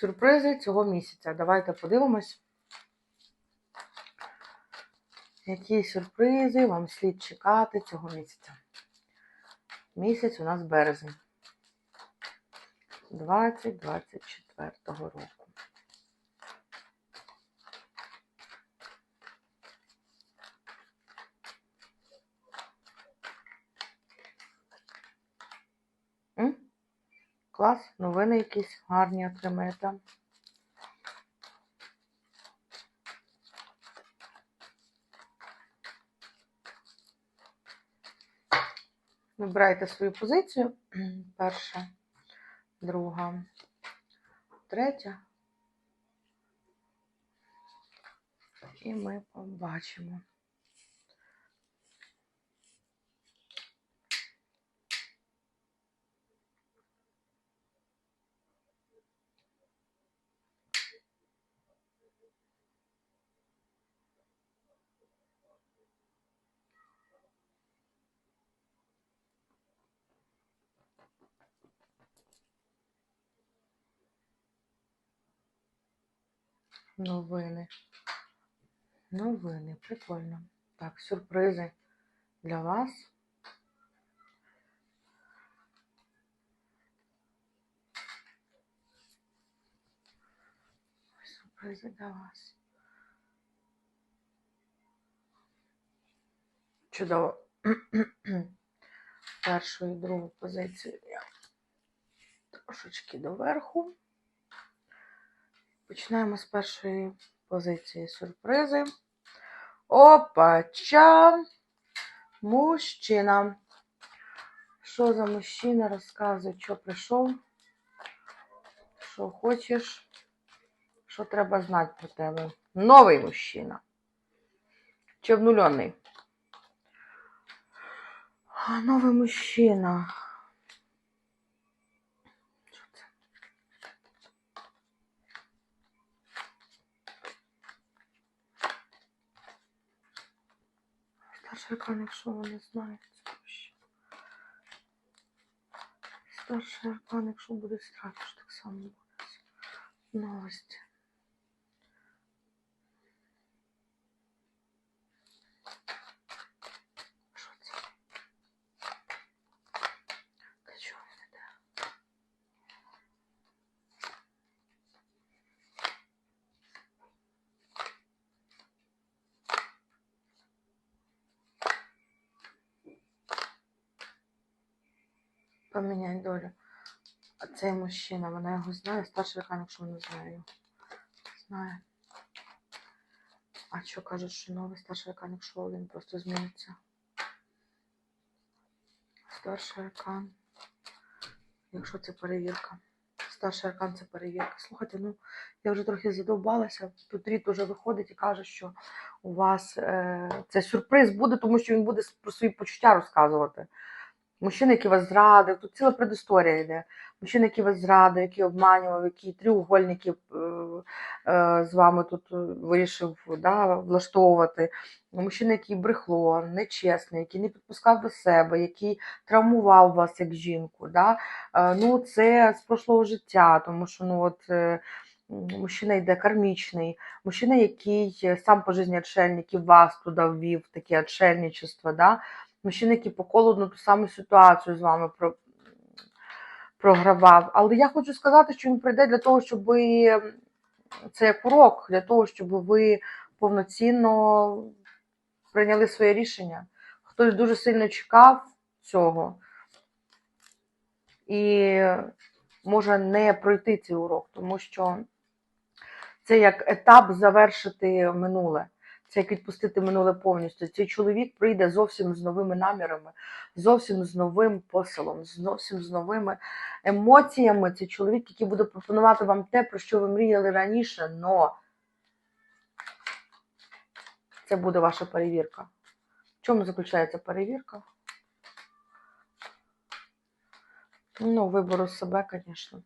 Сюрпризи цього місяця. Давайте подивимось. Які сюрпризи вам слід чекати цього місяця? Місяць у нас березень. 2024 року. Клас, новини якісь гарні отримаєте. Вибирайте свою позицію. Перша, друга, третя. І ми побачимо. Новини. Новини, прикольно. Так, сюрпризи для вас. Сюрпризи для вас. Чудово. Першу і другу позицію я трошечки доверху. Починаємо з першої позиції сюрпризи. Опача! Мужчина. Що за мужчина? Розказуй, що прийшов, що хочеш, що треба знати про тебе. Новий мужчина. Чи обнулений? Новий мужчина. Аркан, якщо вони знають вообще. Старший аркан, якщо буде страх, так само буде. Новості. Поміняй долю. А цей мужчина, вона його знає, старший аркан, якщо не знає. Знає. А що кажуть, що новий старший аркан, якщо він просто зміниться? Старший аркан. Якщо це перевірка. Старший аркан це перевірка. Слухайте, ну я вже трохи задовбалася. Тут Рід уже виходить і каже, що у вас е, це сюрприз буде, тому що він буде про свої почуття розказувати. Мужчина, який вас зрадив, тут ціла предісторія йде. Мужчина, який вас зрадив, який обманював, який тріугольники е, е, з вами тут е, вирішив да, влаштовувати. Мужчина, який брехло, нечесний, який не підпускав до себе, який травмував вас як жінку. Да? Ну, це з прошлого життя, тому що ну, от, мужчина йде кармічний, мужчина, який сам по житті отшельник і вас туди ввів, таке отшельничество. Да? Мужчина, який по колу ту саму ситуацію з вами про, програвав. Але я хочу сказати, що він прийде для того, щоб це як урок, для того, щоб ви повноцінно прийняли своє рішення. Хтось дуже сильно чекав цього і може не пройти цей урок, тому що це як етап завершити минуле. Це як відпустити минуле повністю. Цей чоловік прийде зовсім з новими намірами, зовсім з новим посилом, зовсім з новими емоціями. Це чоловік, який буде пропонувати вам те, про що ви мріяли раніше, но це буде ваша перевірка. В чому заключається перевірка? Ну, вибору себе, звісно.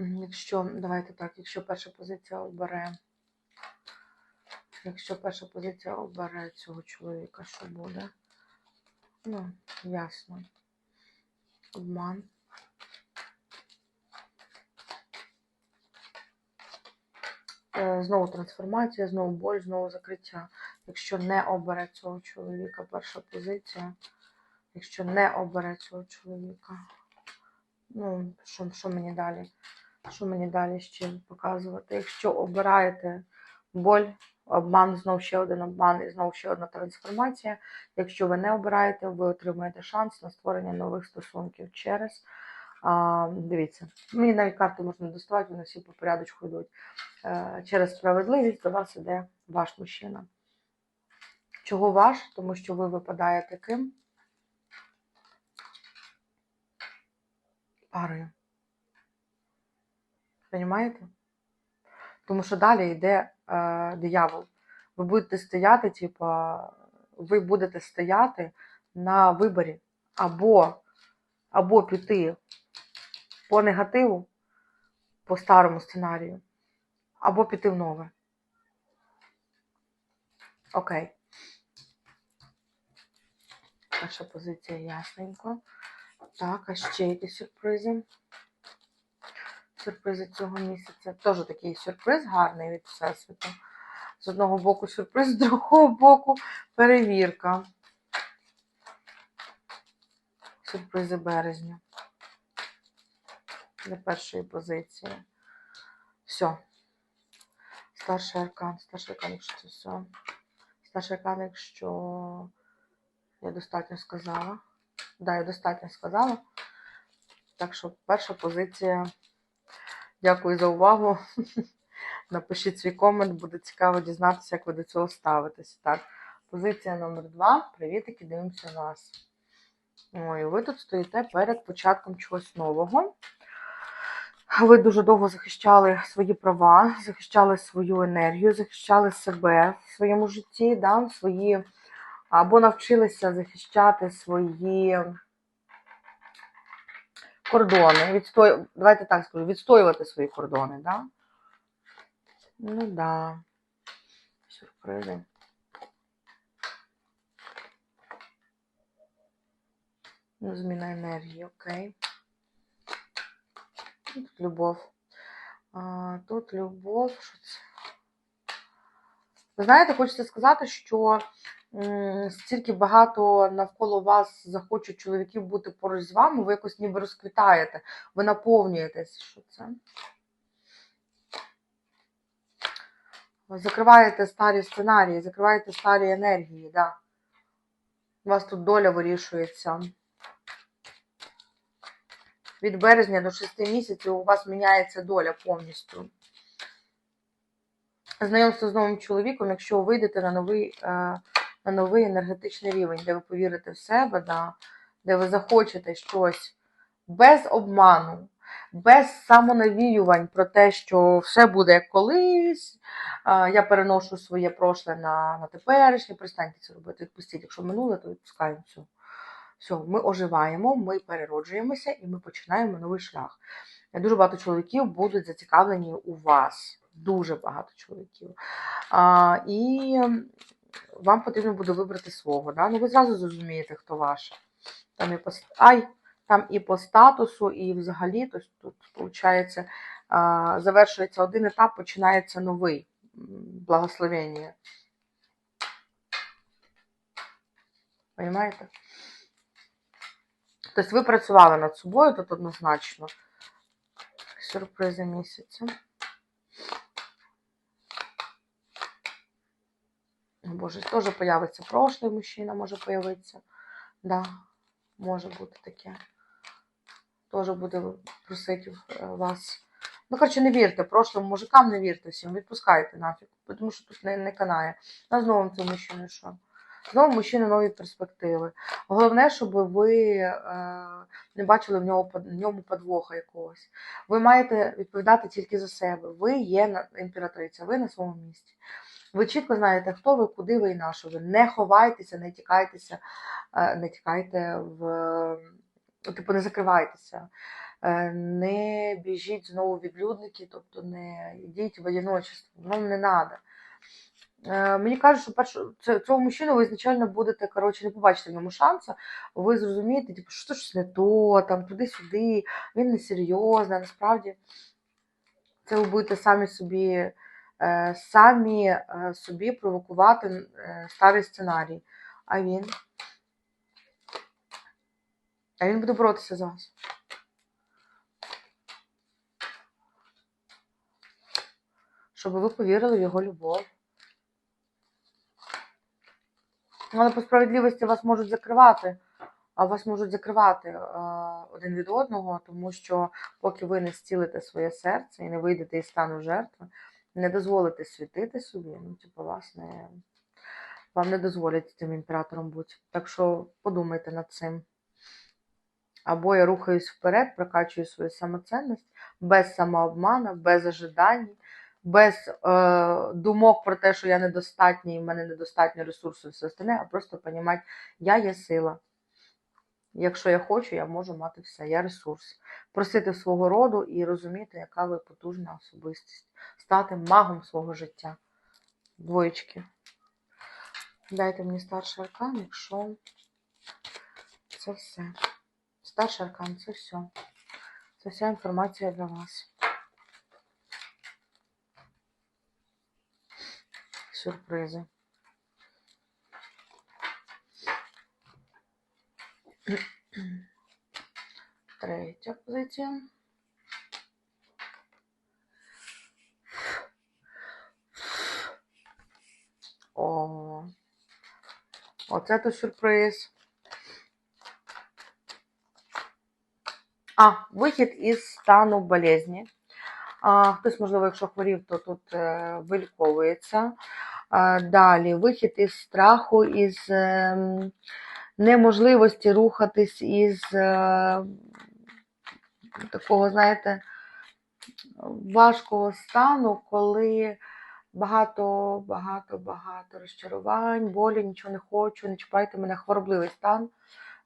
Якщо, давайте так, якщо перша позиція обере Якщо перша позиція обере цього чоловіка, що буде? Ну, ясно. Обман. Е, Знову трансформація, знову боль, знову закриття. Якщо не обере цього чоловіка, перша позиція. Якщо не обере цього чоловіка. Ну, що, що мені далі? Що мені далі ще показувати? Якщо обираєте боль, обман, знову ще один обман і знову ще одна трансформація. Якщо ви не обираєте, ви отримаєте шанс на створення нових стосунків через. А, дивіться, мені навіть карти можна доставати, вони всі по порядочку йдуть. Е, через справедливість до вас іде ваш мужчина. Чого ваш? Тому що ви випадаєте ким? Парою. Понімаєте? Тому що далі йде е, диявол. Ви будете стояти, типа, ви будете стояти на виборі або, або піти по негативу, по старому сценарію, або піти в нове. Окей. Перша позиція ясненько. Так, а ще якісь сюрпризи. Сюрпризи цього місяця. Теж такий сюрприз гарний від Всесвіту. З одного боку сюрприз, з другого боку перевірка. Сюрпризи березня. Для першої позиції. Все. Старший аркан. Старший аркан, якщо це все. Старший аркан, якщо я достатньо сказала. Да, я достатньо сказала. Так що перша позиція. Дякую за увагу. Напишіть свій комент, буде цікаво дізнатися, як ви до цього ставитесь. Так, позиція номер два. Привітики, дивимося вас. Ой, ви тут стоїте перед початком чогось нового. Ви дуже довго захищали свої права, захищали свою енергію, захищали себе в своєму житті, да, свої, або навчилися захищати свої кордони. Відстой... Давайте так скажу, відстоювати свої кордони, да? Ну да. Сюрпризи. Ну, зміна енергії, окей. Тут любов. А, тут любов. Що це? Ви знаєте, хочеться сказати, що стільки багато навколо вас захочуть чоловіків бути поруч з вами, ви якось ніби розквітаєте, ви наповнюєтесь. Що це? Закриваєте старі сценарії, закриваєте старі енергії, да. У вас тут доля вирішується. Від березня до 6 місяців у вас міняється доля повністю. Знайомство з новим чоловіком, якщо ви вийдете на новий, е, на новий енергетичний рівень, де ви повірите в себе, да, де ви захочете щось без обману, без самонавіювань про те, що все буде як колись. Я переношу своє прошле на, на теперішнє. Перестаньте це робити. Відпустіть. Якщо минуле, то відпускаємо все. Все, ми оживаємо, ми перероджуємося і ми починаємо новий шлях. Дуже багато чоловіків будуть зацікавлені у вас. Дуже багато чоловіків. А, і вам потрібно буде вибрати свого. Да? Ну, ви зразу зрозумієте, хто ваш. Там і по, ай, там і по статусу, і взагалі тобто, тут, виходить, завершується один етап, починається новий. Благословення. Понимаєте? Тобто ви працювали над собою тут однозначно. Сюрпризи місяця. О, Боже, теж появиться прошлий мужчина, може появитися. Да, може бути таке. Теж буде просити е, вас. Ну, коротше, не вірте, прошлим мужикам не вірте всім, відпускайте нафіг, тому що тут не, не канає. На знову цей мужчина що? Знову мужчина нові перспективи. Головне, щоб ви е, не бачили в ньому, в ньому подвоха якогось. Ви маєте відповідати тільки за себе. Ви є імператриця, ви на своєму місці. Ви чітко знаєте, хто ви, куди ви і на що ви. Не ховайтеся, не тікайтеся, е, не тікайте в. Типу, не закривайтеся. Е, Не біжіть знову відлюдники, тобто не йдіть в одиночество. Вам не треба. Мені кажуть, що першу цього мужчину ви ізначально будете, коротше, не побачите в ньому шансу. Ви зрозумієте, типу, що це щось не то, там туди-сюди, він не серйозний. Насправді це ви будете самі собі, самі е, собі провокувати е, старий сценарій. А він? А він буде боротися за вас. Щоб ви повірили в його любов. Але по справедливості вас можуть закривати, а вас можуть закривати е, один від одного, тому що поки ви не зцілите своє серце і не вийдете із стану жертви, не дозволите світити собі, ну, типу, вас не, вам не дозволять цим імператором бути. Так що подумайте над цим. Або я рухаюсь вперед, прокачую свою самоцінність без самообману, без ожидань, без е, думок про те, що я недостатній, і в мене недостатньо ресурсу і все остальне, а просто розуміти, я є сила. Якщо я хочу, я можу мати все. Я ресурс. Просити свого роду і розуміти, яка ви потужна особистість. Стати магом свого життя. Двоєчки. Дайте мені старший аркан, якщо це все. Старший аркан, це все. Це вся інформація для вас. Сюрпризи. Третя позиція. О, оце то сюрприз. А, вихід із стану болезні. А, хтось, можливо, якщо хворів, то тут е, виліковується. Далі вихід із страху, із е, неможливості рухатись із е, такого, знаєте, важкого стану, коли багато, багато, багато розчарувань, болі, нічого не хочу, не чіпайте мене, хворобливий стан.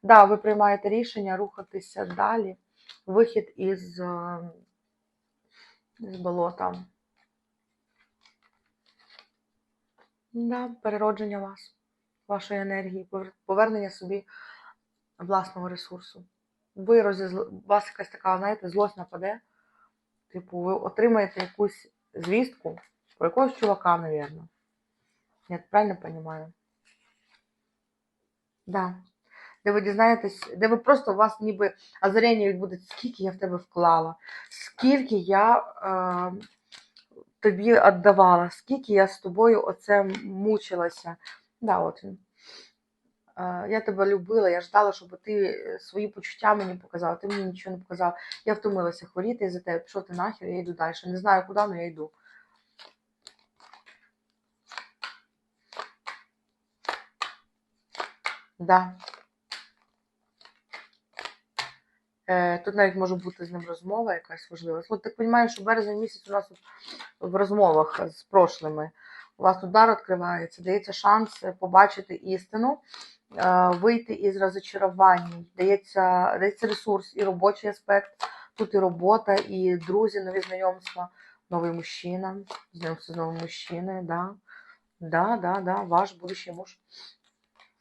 Да, ви приймаєте рішення рухатися далі. Вихід із, е, з болота. Да, переродження вас, вашої енергії, повернення собі власного ресурсу. Ви розізл... вас якась така, знаєте, злость нападе. Типу, ви отримаєте якусь звістку про якогось чувака, напевно. Я правильно розумію? Да. Де ви дізнаєтесь, де ви просто у вас ніби озарення відбудеться, скільки я в тебе вклала, скільки я е, тобі віддавала, скільки я з тобою оце мучилася. Да, от він. Я тебе любила, я ждала, щоб ти свої почуття мені показала, ти мені нічого не показав. Я втомилася хворіти за тебе, пішов ти нахер, я йду далі. Не знаю куди, але я йду. Да. Е, Тут навіть може бути з ним розмова якась важлива. От так розумію, що березень місяць у нас в розмовах з прошлими. У вас тут дар відкривається, дається шанс побачити істину, е, вийти із розочарувань, дається, дається ресурс і робочий аспект. Тут і робота, і друзі, нові знайомства, новий мужчина, знайомство з новим мужчиною, да. Да, да, да, ваш будущий муж.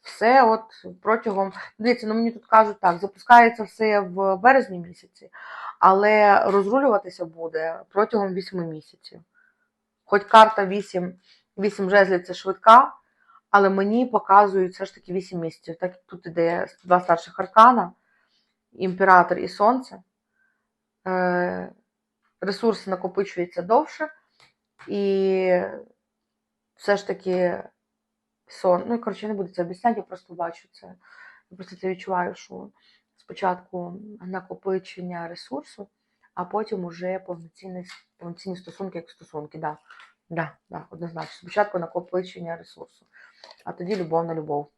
Все от протягом. Дивіться, ну мені тут кажуть так, запускається все в березні місяці, але розрулюватися буде протягом 8 місяців. Хоч карта 8, 8 жезлів це швидка, але мені показують все ж таки 8 місяців. Так як тут іде два старших аркана, імператор і сонце. Е, Ресурси накопичуються довше, і все ж таки сон. Ну, коротше, не буду це об'ясняти, я просто бачу це. Я просто це відчуваю, що спочатку накопичення ресурсу, а потім уже повноцінні, повноцінні стосунки, як стосунки. Да. Да, да, однозначно. Спочатку накопичення ресурсу, а тоді любов на любов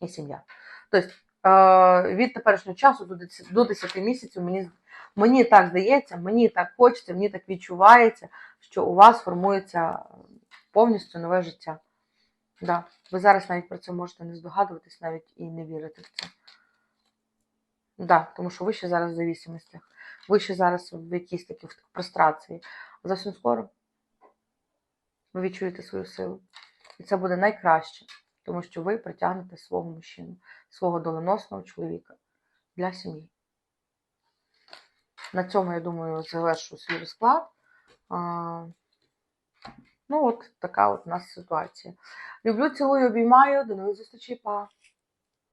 і сім'я. Тобто, е, від теперішнього часу до 10, місяців мені, мені так здається, мені так хочеться, мені так відчувається, що у вас формується повністю нове життя. Да. Ви зараз навіть про це можете не здогадуватись, навіть і не вірити в це. Да, тому що ви ще зараз в зависимостях. Ви ще зараз в якійсь такій прострації. Зовсім скоро ви відчуєте свою силу. І це буде найкраще, тому що ви притягнете свого мужчину, свого доленосного чоловіка для сім'ї. На цьому, я думаю, завершу свій розклад. Ну, от така от у нас ситуація. Люблю, цілую, обіймаю. До нових зустрічей, па!